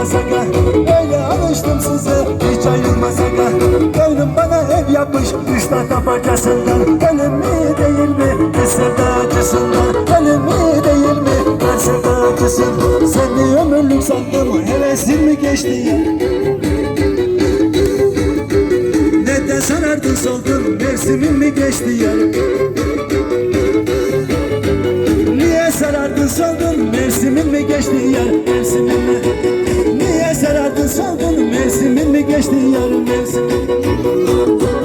ayırmasak ha Öyle alıştım size. Hiç ayırmasak ha Gönlüm bana ev yapmış. Üç tahta parçasından Ölüm mü değil mi? Bir sevda acısından Ölüm mü değil mi? Her sevda acısın Seni ömürlük sandım hevesin mi geçti? Neden sarardın soldun mevsimin mi geçti? Ya sarardın soldun mevsimin mi geçti? Yar mevsimin mi Niye sarardın soldun mevsimin mi geçti yar mevsimin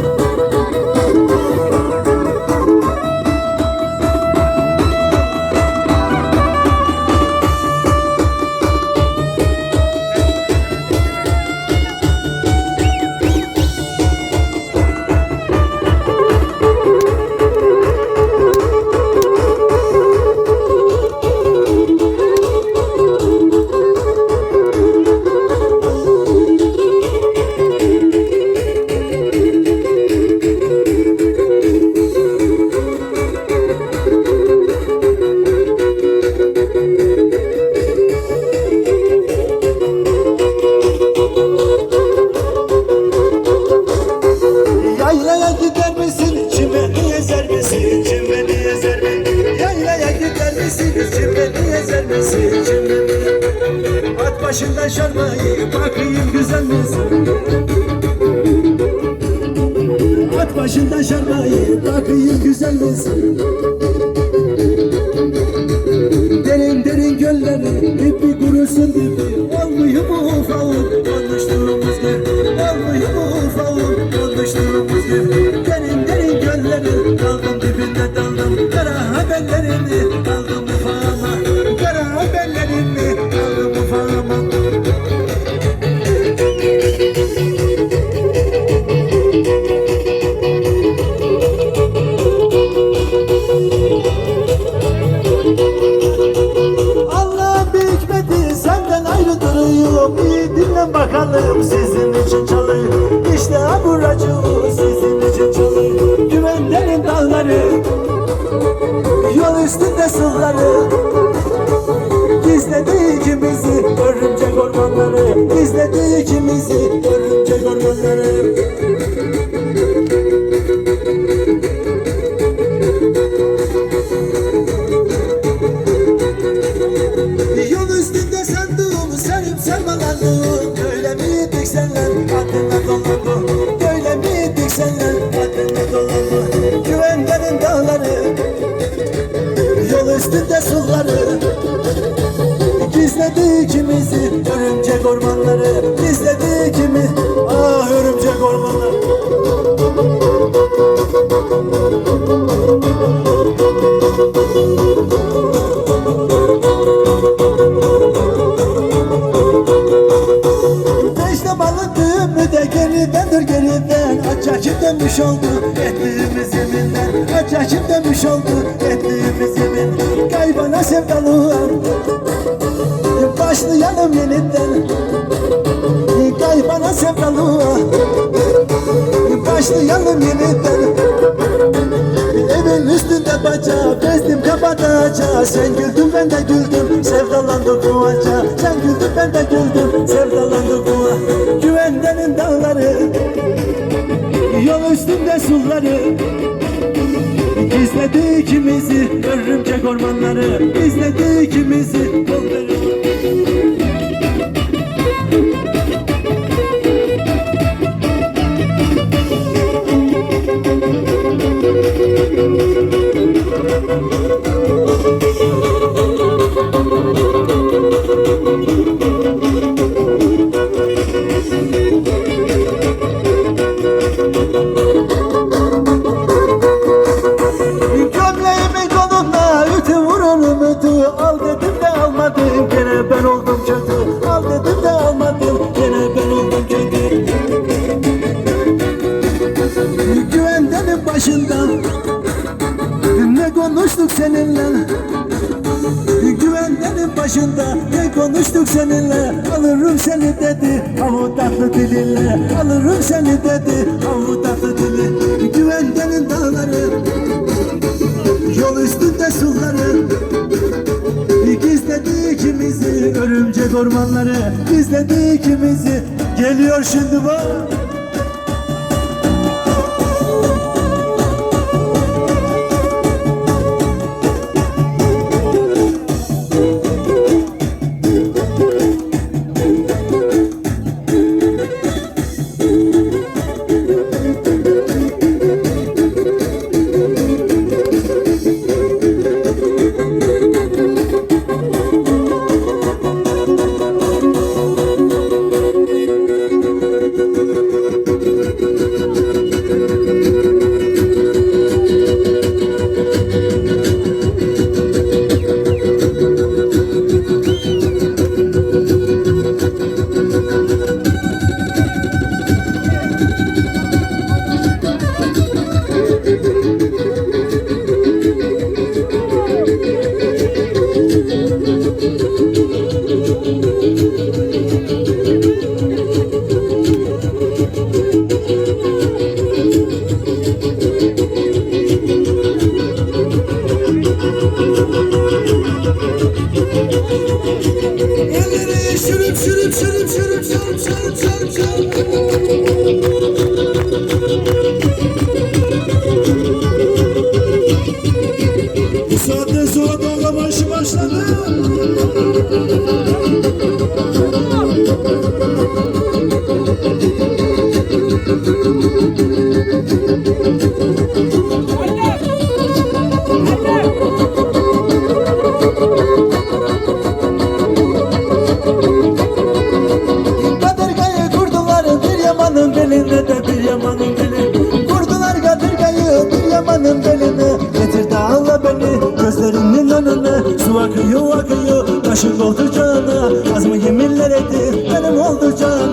Başından şarmayı bakayım güzel misin Derin derin gölleri dibi kurusun dibi Olmuyor mu ufağım konuştuğumuz gibi Olmuyor mu ufağım konuştuğumuz gibi Derin derin gölleri daldım dibinde daldım. Kara haberlerini bakalım sizin için çalıyor İşte aburacı sizin için çalıyor Güvenlerin dağları Yol üstünde sılları Gizledi ikimizi örümcek ormanları. Gizledi ikimizi örümcek ormanları Gizledi ikimizi örümcek ormanları. Gizledi ikimiz ah örümcek ormanları Beşte balıktım de geriden dur geriden. Açacım dönmüş oldu. Ettiğimiz Başlayalım yeniden Kaybana sevdalılar Başlayalım yeniden. Evin üstünde baca Bezdim kapataca Sen güldün ben de güldüm. Sevdalandık bu aca Sen güldün ben de güldüm. Sevdalandık bu aca Güvendenin dağları Yol üstünde suları İzledi ikimizi Örümcek ormanları. İzledi ikimizi konuştuk seninle. Güvendenin başında ne konuştuk seninle? Alırım seni dedi avu tatlı dilinle. Alırım seni dedi avu tatlı dili Güvendenin dağları Yol üstünde suları. Gizledi ikimizi örümcek ormanları. İzledi ikimizi. Geliyor şimdi bak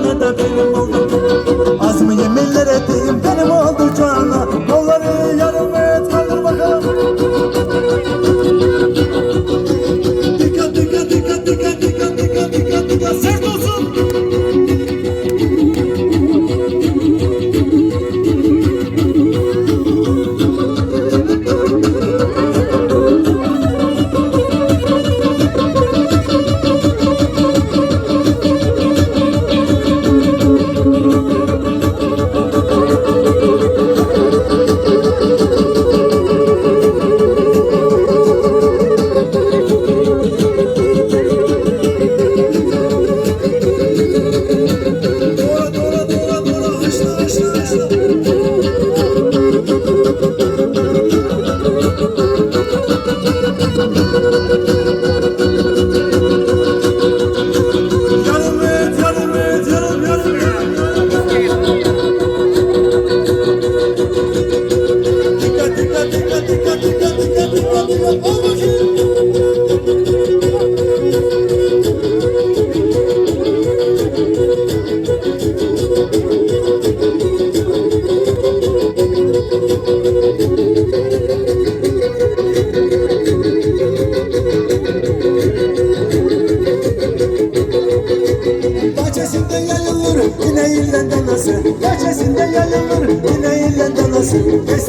da benim oldu Az mı yeminler ettim? Benim oldu cana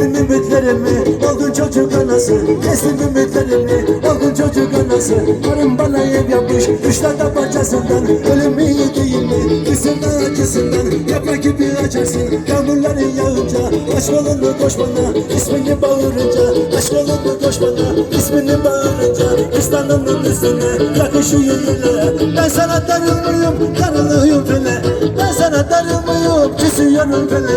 Kestim ümitlerimi oldun çocuk anası. Kestim ümitlerimi oldun çocuk anası. Karım bana ev yapmış düşlerde bacasından Ölüm iyi değil mi? Kısımda acısından. Yaprak gibi açarsın Yağmurların yağınca Aşk olundu koş bana ismini bağırınca Aşk olundu koş bana ismini bağırınca İstanbul'un üstüne yakışıyor yine Ben sana darılmıyorum darılıyorum fele Ben sana darılmıyorum küsüyorum fele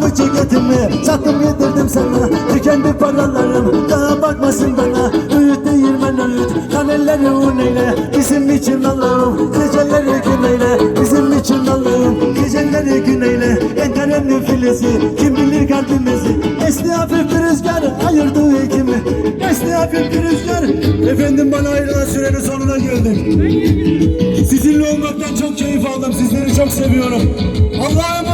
Şapkamı ceketimi sattım yedirdim sana Tükendi paralarım daha bakmasın bana Öğüt değil ben öğüt Kanelleri un eyle Bizim için Allah'ım Geceleri gün eyle Bizim için Allah'ım Geceleri gün eyle En kalemli filizi Kim bilir kalbimizi Esti hafif bir rüzgar ayırdı ikimi Esti hafif bir rüzgar. Efendim bana ayrılan sürenin sonuna geldik. Sizinle olmaktan çok keyif aldım. Sizleri çok seviyorum. Allah'a